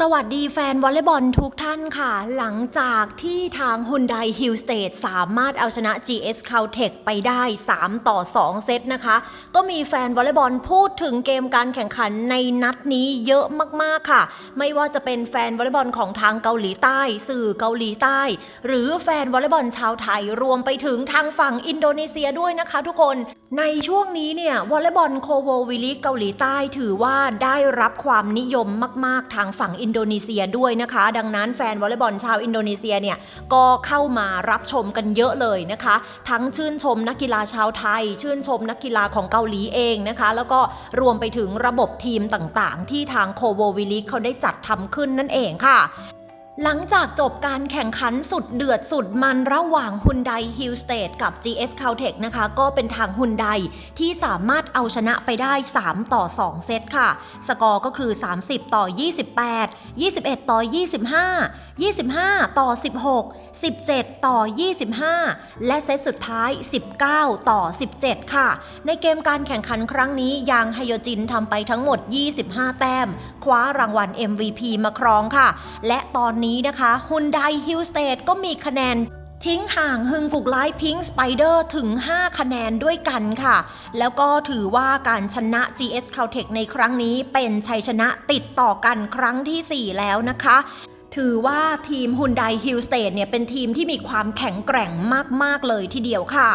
สวัสดีแฟนวอลเลย์บอลทุกท่านค่ะ หลังจากที่ทาง Hyundai Hill State สามารถเอาชนะ GS Caltech ไปได้ 3 ต่อ 2 เซตนะคะ ก็มีแฟนวอลเลย์บอลพูดถึงเกมการแข่งขันในนัดนี้เยอะมากๆค่ะ ไม่ว่าจะเป็นแฟนวอลเลย์บอลของทางเกาหลีใต้ สื่อเกาหลีใต้ หรือแฟนวอลเลย์บอลชาวไทยรวมไปถึงทางฝั่งอินโดนีเซียด้วยนะคะทุกคนในช่วงนี้เนี่ยวอลเลย์บอลโคโววิลิเกาหลีใต้ถือว่าได้รับความนิยมมาก ๆ ทางฝั่งอินโดนีเซียด้วยนะคะ ดังนั้นแฟนวอลเลย์บอลชาวอินโดนีเซียเนี่ยก็เข้ามารับชมกันเยอะเลยนะคะ ทั้งชื่นชมนักกีฬาชาวไทย ชื่นชมนักกีฬาของเกาหลีเองนะคะ แล้วก็รวมไปถึงระบบทีมต่างๆ ที่ทางโคโววิลิเขาได้จัดทำขึ้นนั่นเองค่ะ หลังจากจบการแข่งขันสุดเดือดสุดมันระหว่าง Hyundai Hill State กับ GS Caltech นะคะ ก็เป็นทาง Hyundai ที่สามารถเอาชนะไปได้ 3 ต่อ 2 เซตค่ะ สกอร์ก็คือ 30 ต่อ 28 21 ต่อ 25 25 ต่อ 16 17 ต่อ 25 และเซตสุดท้าย 19 ต่อ 17 ค่ะ ในเกมการแข่งขันครั้งนี้ยางไฮโยจินทำไปทั้งหมด 25 แต้ม คว้ารางวัล MVP มาครองค่ะ และตอนนี้นะคะฮุนไดฮิลสเตทก็มีคะแนนทิ้งห่างฮึงกุกไลพิงสไปเดอร์ถึง 5 คะแนนด้วยกันค่ะ แล้วก็ถือว่าการชนะ GS Caltech ในครั้งนี้เป็นชัยชนะติดต่อกันครั้งทีสี่4 แล้วนะคะ ถือว่าทีม Hyundai Hill State เนี่ยเป็นทีมที่มีความแข็งแกร่งมาก ๆ เลยทีเดียวค่ะ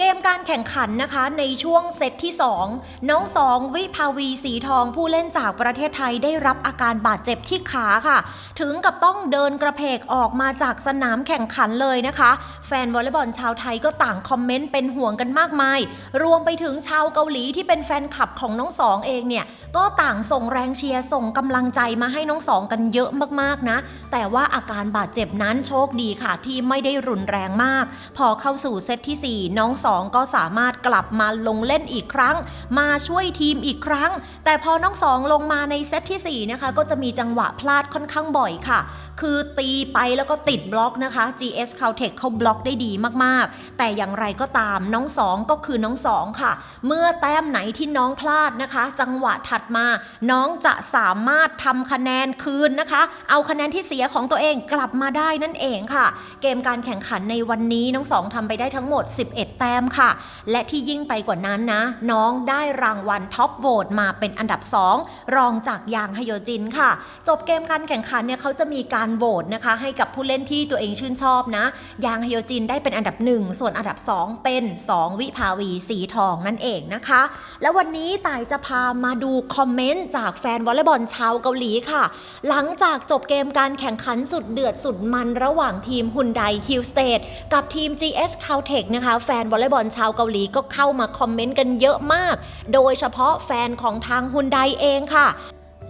เกมการแข่งขันนะคะในช่วงเซตที่ 2 น้องสองวิภาวีสีทองผู้เล่นจากประเทศไทยได้รับอาการบาดเจ็บที่ขาค่ะ ถึงกับต้องเดินกระเพกออกมาจากสนามแข่งขันเลยนะคะ แฟนวอลเลย์บอลชาวไทยก็ต่างคอมเมนต์เป็นห่วงกันมากมาย รวมไปถึงชาวเกาหลีที่เป็นแฟนคลับของน้องสองเองเนี่ยก็ต่างส่งแรงเชียร์ส่งกำลังใจมาให้น้องสองกันเยอะมากๆนะแต่ว่าอาการบาดเจ็บนั้นโชคดีค่ะที่ไม่ได้รุนแรงมาก พอเข้าสู่เซตที่ 4 น้องสองก็สามารถกลับมาลงเล่นอีกครั้ง มาช่วยทีมอีกครั้ง แต่พอน้องสองลงมาในเซตที่4นะคะก็จะมีจังหวะพลาดค่อนข้างบ่อยค่ะ คือตีไปแล้วก็ติดบล็อกนะคะ GS Caltech เขาบล็อกได้ดีมากๆ แต่อย่างไรก็ตามน้องสองก็คือน้องสองค่ะ เมื่อแต้มไหนที่น้องพลาดนะคะ จังหวะถัดมา น้องจะสามารถทำคะแนนคืนนะคะ เอาคะแนนที่เสียของตัวเองกลับมาได้นั่นเองค่ะ เกมการแข่งขันในวันนี้น้องสองทำไปได้ทั้งหมด 11 แต้มค่ะ และที่ยิ่งไปกว่านั้นนะ น้องได้รางวัลท็อปโหวตมาเป็นอันดับ 2 รองจากยางฮโยจินค่ะ จบเกมการแข่งขันเนี่ยเขาจะมีการโหวตนะคะ ให้กับผู้เล่นที่ตัวเองชื่นชอบนะ ยางฮโยจินได้เป็นอันดับ 1 ส่วนอันดับ 2 เป็น 2 วิภาวีสีทองนั่นเองนะคะ แล้ววันนี้ต่ายจะพามาดูคอมเมนต์จากแฟนวอลเลย์บอลชาวเกาหลีค่ะ หลังจากจบเกมการการแข่งขันสุดเดือดสุดมันระหว่างทีม Hyundai Hill State กับทีม GS Caltech นะคะ แฟนวอลเลย์บอลชาวเกาหลีก็เข้ามาคอมเมนต์กันเยอะมาก โดยเฉพาะแฟนของทาง Hyundai เองค่ะ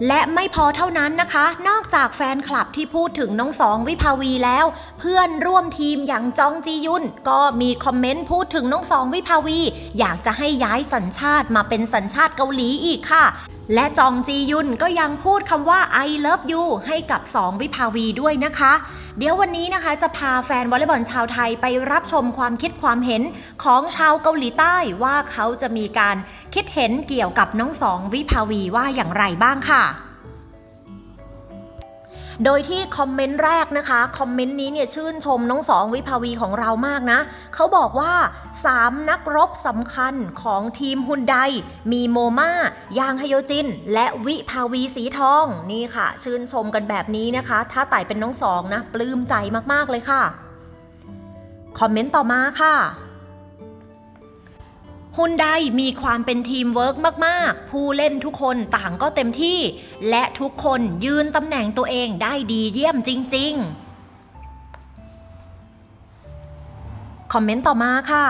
และไม่พอเท่านั้นนะคะ นอกจากแฟนคลับที่พูดถึงน้องสองวิภาวีแล้ว เพื่อนร่วมทีมอย่างจองจียุนก็มีคอมเมนต์พูดถึงน้องสองวิภาวี อยากจะให้ย้ายสัญชาติมาเป็นสัญชาติเกาหลีอีกค่ะ และจองจียุนก็ยังพูดคำว่า I love you ให้กับสองวิภาวีด้วยนะคะ เดี๋ยววันนี้นะคะจะพาแฟนวอลเลย์บอลชาวไทยไปรับชมความคิดความเห็นของชาวเกาหลีใต้ว่าเขาจะมีการคิดเห็นเกี่ยวกับน้องสองวิภาวีว่าอย่างไรบ้างค่ะ โดยที่คอมเมนต์แรกนะคะคอมเมนต์นี้เนี่ยชื่นชมน้องสองวิภาวีของเรามากนะเขาบอกว่า 3 นักรบสำคัญของทีมฮุนไดมีโมมายางฮโยจิน และวิภาวีสีทองนี่ค่ะ ชื่นชมกันแบบนี้นะคะ ถ้าไต่เป็นน้องสองนะ ปลื้มใจมากๆเลยค่ะ คอมเมนต์ต่อมาค่ะ ฮุนไดมีความเป็นทีมเวิร์กมาก ๆ ผู้เล่นทุกคนต่างก็เต็มที่ และทุกคนยืนตำแหน่งตัวเองได้ดีเยี่ยมจริง ๆ คอมเมนต์ต่อมาค่ะ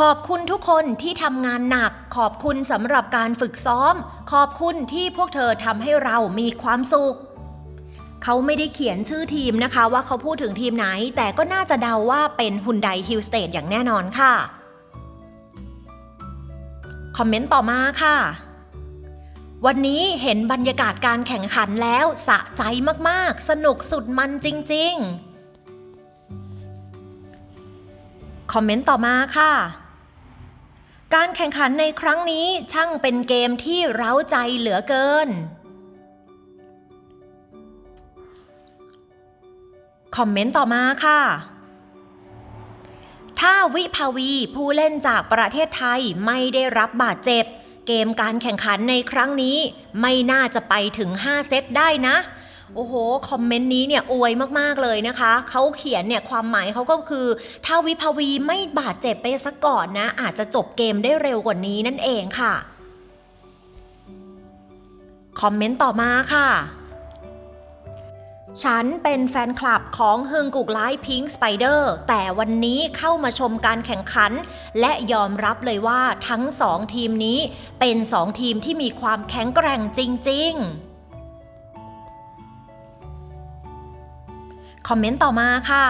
ขอบคุณทุกคนที่ทำงานหนัก ขอบคุณสำหรับการฝึกซ้อม ขอบคุณที่พวกเธอทำให้เรามีความสุขเขาไม่ได้เขียนชื่อทีมนะคะว่าเขาพูดถึงทีมไหน แต่ก็น่าจะเดาว่าเป็นฮุนไดฮิลสเตทอย่างแน่นอนค่ะ คอมเมนต์ต่อมาค่ะ วันนี้เห็นบรรยากาศการแข่งขันแล้วสะใจมากๆ สนุกสุดมันจริง ๆ คอมเมนต์ต่อมาค่ะ การแข่งขันในครั้งนี้ช่างเป็นเกมที่เร้าใจเหลือเกิน คอมเมนต์ต่อมาค่ะ ถ้าวิภาวีผู้เล่นจากประเทศไทยไม่ได้รับบาดเจ็บ เกมการแข่งขันในครั้งนี้ ไม่น่าจะไปถึง 5 เซตได้นะ โอ้โห คอมเมนต์นี้เนี่ยอวยมากๆเลยนะคะ เขาเขียนเนี่ยความหมายเขาก็คือ ถ้าวิภาวีไม่บาดเจ็บไปซะก่อนนะ อาจจะจบเกมได้เร็วกว่านี้นั่นเองค่ะ คอมเมนต์ต่อมาค่ะ ฉันเป็นแฟนคลับของฮึงกุกไลพิงค์สไปเดอร์แต่วันนี้เข้ามาชมการแข่งขัน และยอมรับเลยว่าทั้งสองทีมนี้เป็นสองทีมที่มีความแข็งแกร่งจริง ๆ คอมเมนต์ต่อมาค่ะ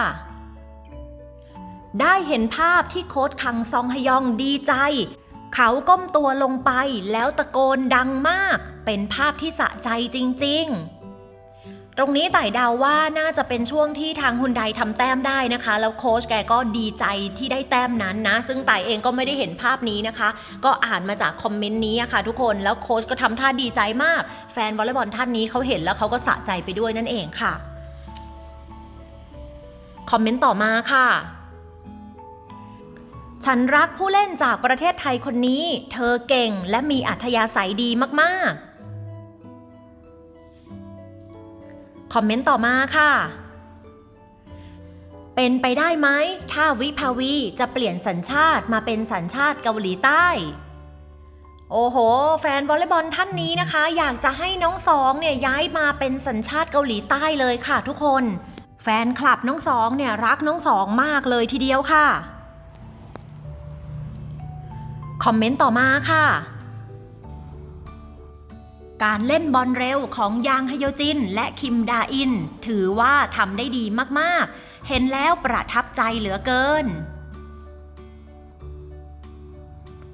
ได้เห็นภาพที่โค้ดคังซองฮยองดีใจ เขาก้มตัวลงไปแล้วตะโกนดังมาก เป็นภาพที่สะใจจริง ๆ ตรงนี้ไต่ดาวว่าน่าจะเป็นช่วงที่ทางฮุนไดทำแต้มได้นะคะ แล้วโค้ชแกก็ดีใจที่ได้แต้มนั้นนะ ซึ่งไต่เองก็ไม่ได้เห็นภาพนี้นะคะ ก็อ่านมาจากคอมเมนต์นี้อะค่ะทุกคนแล้วโค้ชก็ทำท่าดีใจมาก แฟนวอลเลย์บอลท่านนี้เขาเห็นแล้วเขาก็สะใจไปด้วยนั่นเองค่ะคอมเมนต์ต่อมาค่ะฉันรักผู้เล่นจากประเทศไทยคนนี้ เธอเก่งและมีอัธยาศัยดีมาก ๆ คอมเมนต์ต่อมาค่ะ เป็นไปได้ไหม ถ้าวิภาวีจะเปลี่ยนสัญชาติมาเป็นสัญชาติเกาหลีใต้ โอ้โห แฟนวอลเลย์บอลท่านนี้นะคะ อยากจะให้น้องสองเนี่ยย้ายมาเป็นสัญชาติเกาหลีใต้เลยค่ะทุกคน แฟนคลับน้องสองเนี่ยรักน้องสองมากเลยทีเดียวค่ะ คอมเมนต์ต่อมาค่ะ การเล่นบอลเร็วของยางฮโยจิน และคิมดาอิน ถือว่าทำได้ดีมากๆ เห็นแล้วประทับใจเหลือเกิน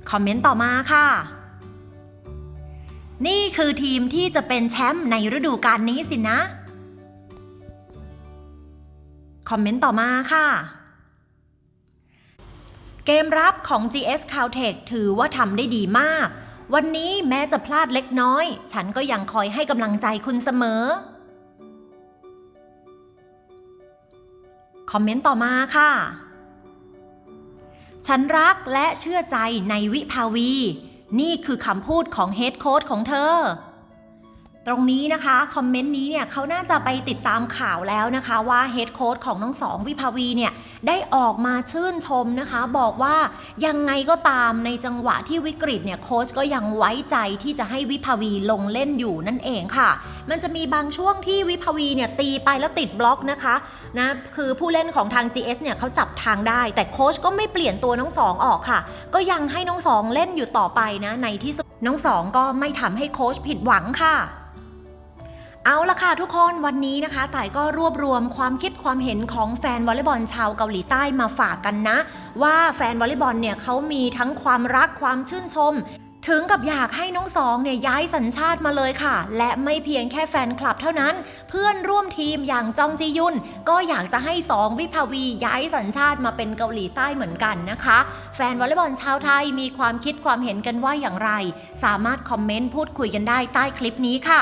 คอมเมนต์ต่อมาค่ะ นี่คือทีมที่จะเป็นแชมป์ในฤดูกาลนี้สินะ คอมเมนต์ต่อมาค่ะเกมรับของ GS Caltech ถือว่าทำได้ดีมาก วันนี้แม้จะพลาดเล็กน้อย ฉันก็ยังคอยให้กำลังใจคุณเสมอ คอมเมนต์ต่อมาค่ะ ฉันรักและเชื่อใจในวิภาวี นี่คือคำพูดของเฮดโค้ดของเธอ ตรงนี้นะคะคอมเมนต์นี้เนี่ยเขาน่าจะไปติดตามข่าวแล้วนะคะ ว่าเฮดโค้ดของน้องสองวิภาวีเนี่ยได้ออกมาชื่นชมนะคะ บอกว่ายังไงก็ตามในจังหวะที่วิกฤตเนี่ยโค้ชก็ยังไว้ใจที่จะให้วิภาวีลงเล่นอยู่นั่นเองค่ะ มันจะมีบางช่วงที่วิภาวีเนี่ยตีไปแล้วติดบล็อกนะคะนะคือผู้เล่นของทาง GS เนี่ยเขาจับทางได้ แต่โค้ชก็ไม่เปลี่ยนตัวน้องสองออกค่ะ ก็ยังให้น้องสองเล่นอยู่ต่อไปนะในที่สุดน้องสองก็ไม่ทำให้โค้ชผิดหวังค่ะ เอาละค่ะทุกคนวันนี้นะคะต่ายก็รวบรวมความคิดความเห็นของแฟนวอลเลย์บอลชาวเกาหลีใต้มาฝากกันนะ ว่าแฟนวอลเลย์บอลเนี่ยเขามีทั้งความรักความชื่นชม ถึงกับอยากให้น้องสองเนี่ยย้ายสัญชาติมาเลยค่ะ และไม่เพียงแค่แฟนคลับเท่านั้น เพื่อนร่วมทีมอย่างจองจียุน ก็อยากจะให้สองวิภาวีย้ายสัญชาติมาเป็นเกาหลีใต้เหมือนกันนะคะ แฟนวอลเลย์บอลชาวไทยมีความคิดความเห็นกันว่าอย่างไร สามารถคอมเมนต์พูดคุยกันได้ใต้คลิปนี้ค่ะ